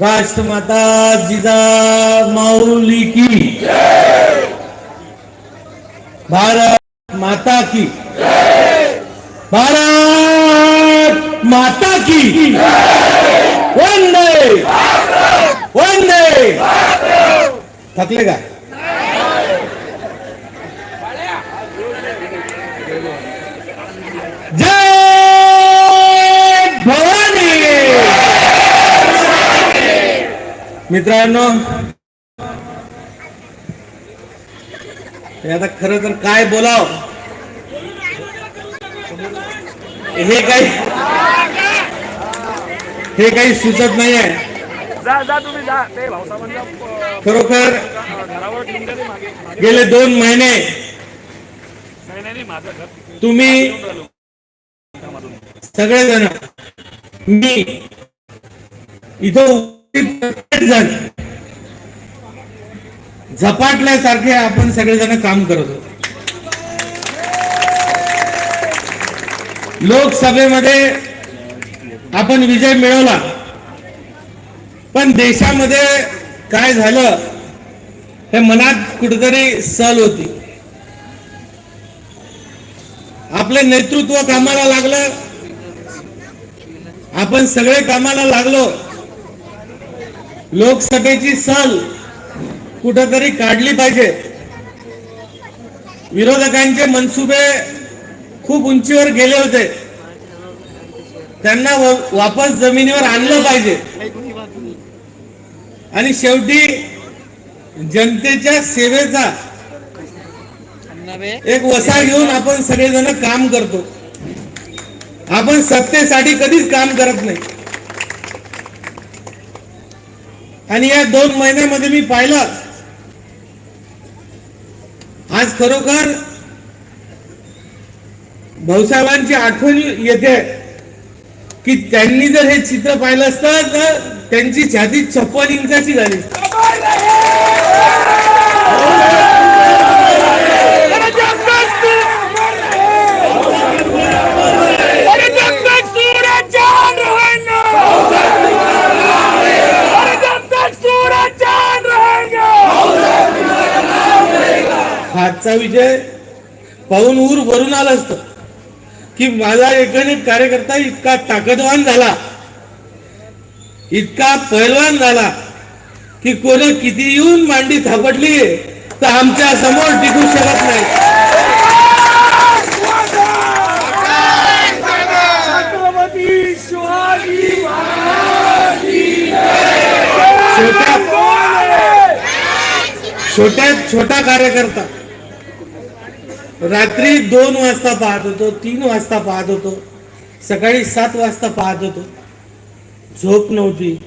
राष्ट्रमाता जिजा माऊली की। भारत माता की। भारत माता की। वंदे। वंदे। थकले का जय मित्रांनो आता खरं तर काय बोलाव? हे काही हे काही सुचत नाहीये. जा जा तुम्ही जा. ते भाऊसाहेबांच्या अं, खरोखर गेले दोन महिने. तुम्ही सगळेजण मी इथं झपाटल्यासारखे आपण सगळेजण काम करत होतो. लोकसभेमध्ये आपण विजय मिळवला. पण देशामध्ये काय झालं हे मनात कुठेतरी सल होती. आपलं नेतृत्व कामाला लागलं. आपण सगळे कामाला लागलो. लोकसभेची सल कुठंतरी काढली पाहिजे. विरोधकांचे मनसुबे खूप उंचीवर गेले होते. त्यांना वापस जमिनीवर आणलं पाहिजे. आणि शेवटी जनतेच्या सेवेचा एक वसा घेऊन आपण सगळेजण काम करतो. आपण सत्तेसाठी कधीच काम करत नाही. आणि या दोन महिन्यामध्ये मी पाहिलं. आज खरोखर भाऊसाहेबांची आठवण येते की त्यांनी जर हे चित्र पाहिलं असतं तर त्यांची छाती छप्पन इंचाची झाली. आजचा विजय पाहून ऊर भरून आलं असत. की माझा एकनिक कार्यकर्ता इतका ताकदवान झाला. इतका पैलवान झाला. की कोणी किती येऊन मांडी थापटली तर आमच्यासमोर टिकू शकत नाही. छोट्यात छोटा कार्यकर्ता. रात्री दोन वाजता पाहत होतो तीन वाजता पाहत होतो सकाळी सात वाजता पाहत होतो. झोप नव्हती.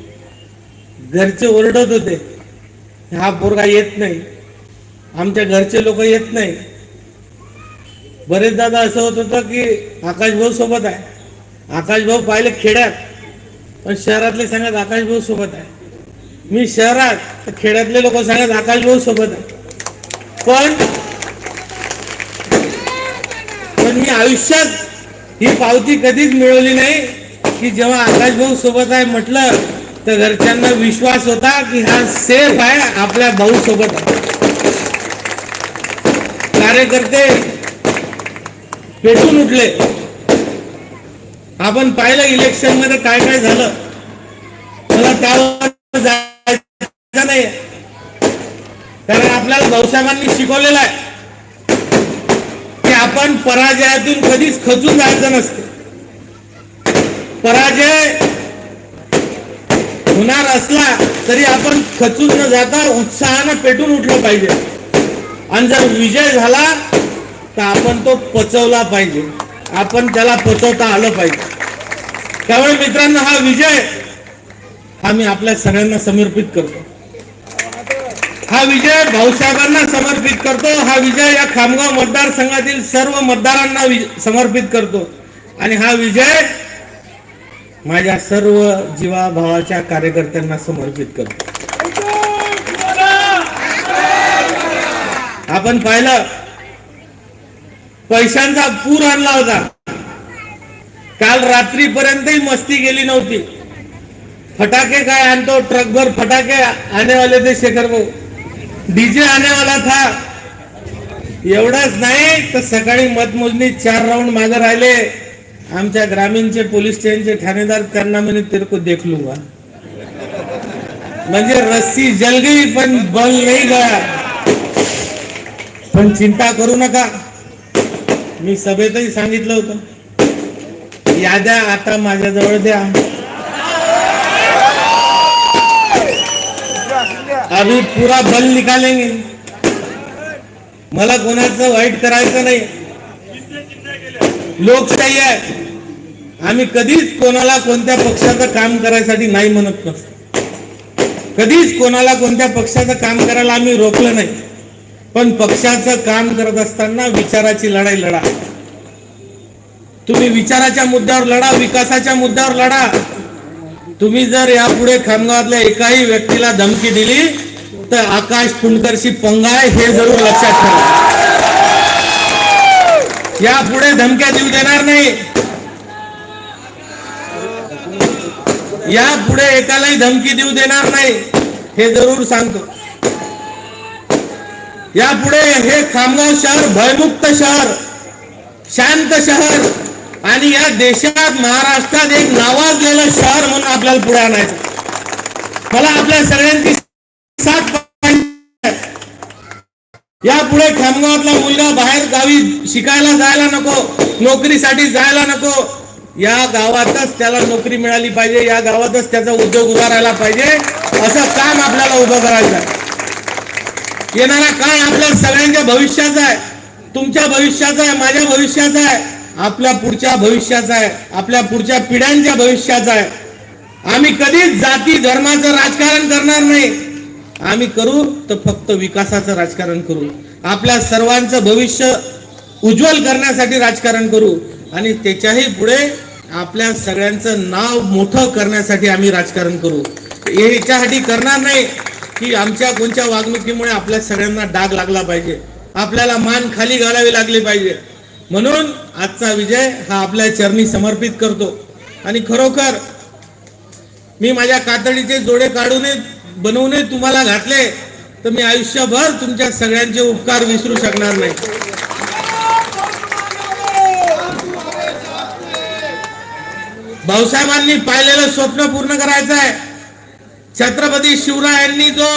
घरचे ओरडत होते. हा पोरगा येत नाही. आमच्या घरचे लोक येत नाही. बरेचदा असं होत होतं की आकाशभाऊ सोबत आहे. आकाशभाऊ पाहिले खेड्यात पण शहरातले सांगत आकाशभाऊ सोबत आहे. मी शहरात तर खेड्यातले लोक सांगत आकाशभाऊ सोबत आहे. पण पण मी आयुष्यात ही पावती कधीच मिळवली नाही की जेव्हा आकाश भाऊ सोबत आहे म्हटलं तर घरच्यांना विश्वास होता की हा सेफ आहे आपल्या भाऊ सोबत कार्यकर्ते पेटून उठले. आपण पाहिलं इलेक्शनमध्ये काय काय झालं. मला त्यावर जायचं नाही कारण आपल्याला भाऊसाहेबांनी शिकवलेलं आहे. आपण पराजयातून कधीच खचून जायचं नसते. पराजय होणार असला तरी आपण खचून न जाता उत्साहानं पेटून उठलं पाहिजे. आणि जर विजय झाला तर आपण तो पचवला पाहिजे. आपण त्याला पचवता आलं पाहिजे. त्यामुळे मित्रांनो हा विजय हा मी आपल्या सगळ्यांना समर्पित करतो. हा विजय भाऊसाहेबांना समर्पित करतो. हा विजय या खामगाव मतदारसंघातील सर्व मतदारांना समर्पित करतो. आणि हा विजय माझ्या सर्व जीवाभावाच्या कार्यकर्त्यांना समर्पित करतो. आपण पाहिलं पैशांचा पूर आणला होता. काल रात्रीपर्यंतही मस्ती गेली नव्हती. फटाके काय आणतो? ट्रकभर फटाके आणेवाले ते शेखर भाऊ. डीजे आने वाला था. एवढंच नाही तर सकाळी मतमोजणी चार राऊंड मागे राहिले. आमच्या ग्रामीणचे पोलीस स्टेशनचे ठाणेदार त्यांना म्हणे तिरको देख म्हणजे रस्सी जल गई पण बल नाही गया पण चिंता करू नका. मी सभेतही सांगितलं होतं. याद्या आता माझ्याजवळ द्या. अभी पूरा बल निकालेंगे। मला कोणाचं वाईट करायचं नाही। लोकशाही आहे आम्ही कधीच कोणाला कोणत्या पक्षाचं काम करायसाठी नाही म्हणत नसतो कधीच कोणाला कोणत्या पक्षाचं काम करायला आम्ही रोखलं नाही। पण पक्षाचं काम करत असताना विचाराची लढाई लढा। तुम्ही विचाराच्या मुद्द्यावर लढा विकासाच्या मुद्द्यावर लढा। तुम्ही जर यापुढे खामगावातल्या एकाही व्यक्तीला धमकी दिली तर आकाश फुंडकरशी पंगाय हे जरूर लक्षात ठेवा. यापुढे धमक्या देऊ देणार नाही. यापुढे एकालाही धमकी देऊ देणार नाही हे जरूर सांगतो. यापुढे हे खामगाव शहर भयमुक्त शहर शांत शहर आणि या देशात महाराष्ट्रात एक नावाजलेलं शहर म्हणून आपल्याला पुढे आणायचं. मला आपल्या सगळ्यांची साथ पाहिजे. यापुढे खामगावातला मुलगा बाहेर गावी शिकायला जायला नको नोकरीसाठी जायला नको. या गावातच त्याला नोकरी मिळाली पाहिजे या गावातच त्याचा उद्योग उभारायला पाहिजे. असं काम आपल्याला उभं करायचं आहे. येणारा काळ आपल्या सगळ्यांच्या भविष्याचा आहे. तुमच्या भविष्याचा आहे माझ्या भविष्याचा आहे. आपल्या पुढच्या भविष्याचा आहे. आपल्या पुढच्या पिढ्यांच्या भविष्याचा आहे. आम्ही कधीच जाती धर्माचं राजकारण करणार नाही. आम्ही करू तर फक्त विकासाचं राजकारण करू. आपल्या सर्वांचं भविष्य उज्ज्वल करण्यासाठी राजकारण करू. आणि त्याच्याही पुढे आपल्या सगळ्यांचं नाव मोठं करण्यासाठी आम्ही राजकारण करू. याच्यासाठी करणार नाही की आमच्या कोणत्या वागणुकीमुळे आपल्या सगळ्यांना डाग लागला पाहिजे. आपल्याला मान खाली घालावी लागली पाहिजे. म्हणून आजचा विजय हा आपल्या चरणी समर्पित करतो. आणि खरोखर मी माझ्या कातडीचे जोडे काढून बनवून तुम्हाला घातले तर मी आयुष्यभर तुमच्या सगळ्यांचे उपकार विसरू शकणार नाही. भाऊसाहेबांनी पाहिलेलं स्वप्न पूर्ण करायचं आहे. छत्रपती शिवरायांनी जो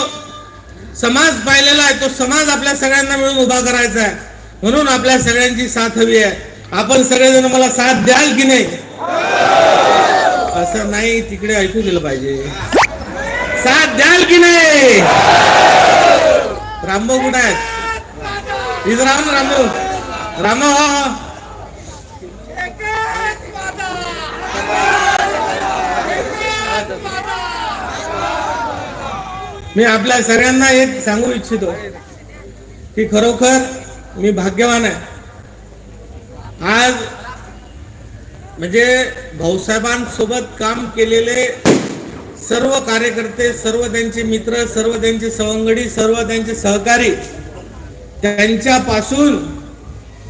समाज पाहिलेला आहे तो समाज आपल्या सगळ्यांना मिळून उभा करायचा आहे. म्हणून आपल्या सगळ्यांची साथ हवी आहे. आपण सगळेजण मला साथ द्याल की नाही? असं नाही तिकडे ऐकू दिलं पाहिजे. साथ द्याल की नाही? रामभाऊ कुठं आहेत? इथं राम ना रामभाऊ. राम मी आपल्या सगळ्यांना एक सांगू इच्छितो की खरोखर मी भाग्यवान आहे. आज म्हणजे भाऊसाहेबांसोबत काम केलेले सर्व कार्यकर्ते सर्व त्यांचे मित्र सर्व त्यांचे सवंगडी सर्व त्यांचे सहकारी त्यांच्यापासून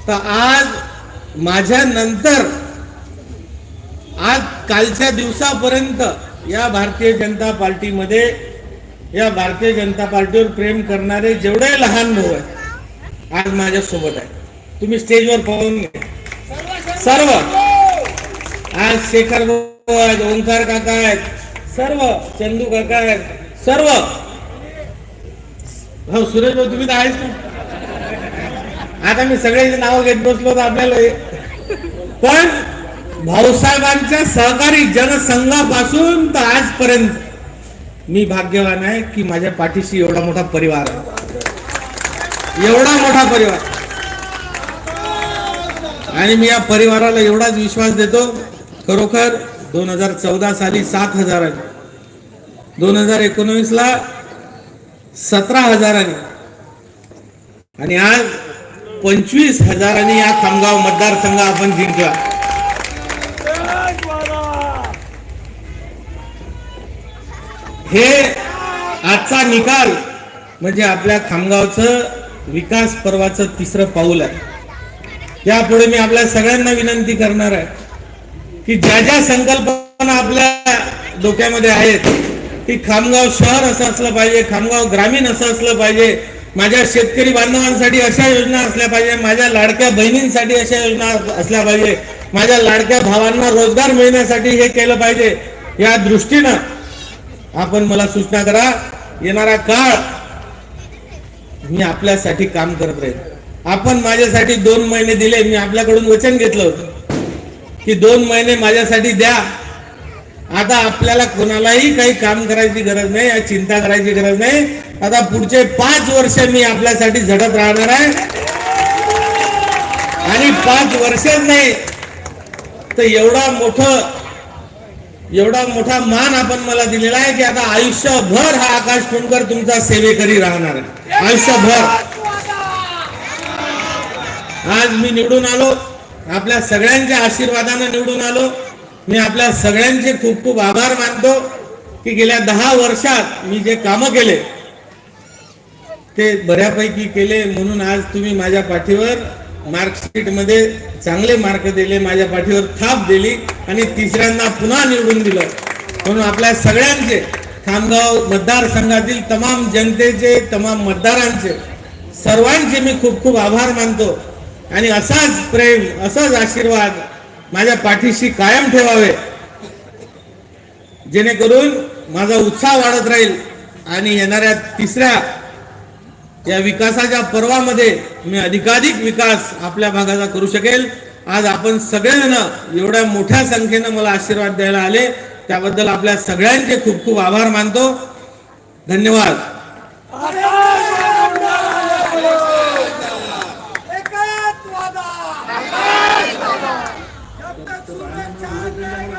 तर आज माझ्या नंतर आज कालच्या दिवसापर्यंत या भारतीय जनता पार्टीमध्ये या भारतीय जनता पार्टीवर प्रेम करणारे जेवढे लहान भाऊ आहेत आज माझ्या सोबत आहे. तुम्ही स्टेजवर पाहून घ्या. सर्व. आज शेखर भाऊ आहेत ओंकार काका आहेत. सर्व. चंदू काका आहेत. सर्व. हो सुरेश भाऊ तुम्ही तर आहेच ना. आता मी सगळ्यांची नावं घेत बसलो तर आपल्याला. पण भाऊसाहेबांच्या सहकारी जनसंघापासून तर आजपर्यंत मी भाग्यवान आहे की माझ्या पाठीशी एवढा मोठा परिवार आहे. एवढा मोठा परिवार. आणि मी या परिवाराला एवढाच विश्वास देतो खरोखर दोन हजार चौदा साली सात हजारांनी दोन हजार एकोणवीसला सतरा हजारांनी आणि आज पंचवीस हजारांनी या खामगाव मतदारसंघ आपण जिंकला. हे आजचा निकाल म्हणजे आपल्या खामगावचं विकास पर्वाचं तिसरं पाऊल आहे. यापुढे मी आपल्या सगळ्यांना विनंती करणार आहे की ज्या ज्या संकल्पना आपल्या डोक्यामध्ये आहेत की खामगाव शहर असं असलं पाहिजे खामगाव ग्रामीण असं असलं पाहिजे माझ्या शेतकरी बांधवांसाठी अशा योजना असल्या पाहिजे माझ्या लाडक्या बहिणींसाठी अशा योजना असल्या पाहिजे माझ्या लाडक्या भावांना रोजगार मिळण्यासाठी हे केलं पाहिजे या दृष्टीनं आपण मला सूचना करा येणारा काळ मी आपल्यासाठी काम करत राहील आपण माझ्यासाठी दोन महिने दिले मी आपल्याकडून वचन घेतलं होतं. की दोन महिने माझ्यासाठी द्या. आता आपल्याला कोणालाही काही काम करायची गरज नाही या चिंता करायची गरज नाही. आता पुढचे पाच वर्ष मी आपल्यासाठी झटत राहणार आहे. आणि पाच वर्षच नाही तर एवढा मोठं एवढा मोठा मान आपण मला दिलेला आहे की आता आयुष्यभर हा आकाश फुंकर तुमचा सेवेकरी राहणार आहे. आयुष्यभर. आज मी निवडून आलो. आपल्या सगळ्यांच्या आशीर्वादानं निवडून आलो. मी आपल्या सगळ्यांचे खूप खूप आभार मानतो की गेल्या दहा वर्षात मी जे कामं केले ते बऱ्यापैकी केले म्हणून आज तुम्ही माझ्या पाठीवर मार्कशीटमध्ये चांगले मार्क दिले माझ्या पाठीवर थाप दिली आणि तिसऱ्यांदा पुन्हा निवडून दिलं. म्हणून आपल्या सगळ्यांचे खामगाव मतदारसंघातील तमाम जनतेचे तमाम मतदारांचे सर्वांचे मी खूप खूप आभार मानतो. आणि असाच प्रेम असाच आशीर्वाद माझ्या पाठीशी कायम ठेवावे. जेणेकरून माझा उत्साह वाढत राहील आणि येणाऱ्या तिसऱ्या या विकासाच्या पर्वामध्ये मी अधिकाधिक विकास आपल्या भागाचा करू शकेल. आज आपण सगळेजण एवढ्या मोठ्या संख्येनं मला आशीर्वाद द्यायला आले. त्याबद्दल आपल्या सगळ्यांचे खूप खूप आभार मानतो. धन्यवाद.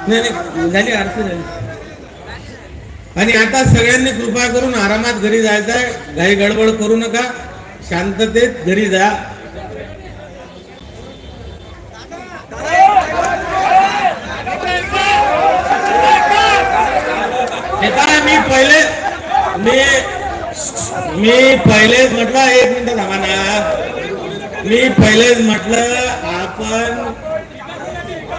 नाही नाही झाली आरती झाली. आणि आता सगळ्यांनी कृपा करून आरामात घरी जायचं आहे. घाई गडबड करू नका. शांततेत घरी जा. मी पहिले मी मी पहिलेच म्हटलं एक मिनिट थांबा ना. मी पहिलेच म्हटलं आपण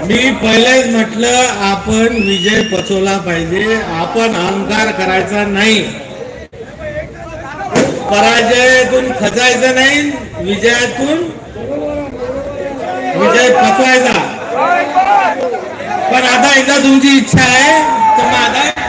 मी पहिलेच म्हटलं आपण विजय पचवला पाहिजे आपण अहंकार करायचा नाही. पराजयातून खचायचं नाही विजयातून विजय पचवायचा. पण आता एकदा तुमची इच्छा आहे तर मग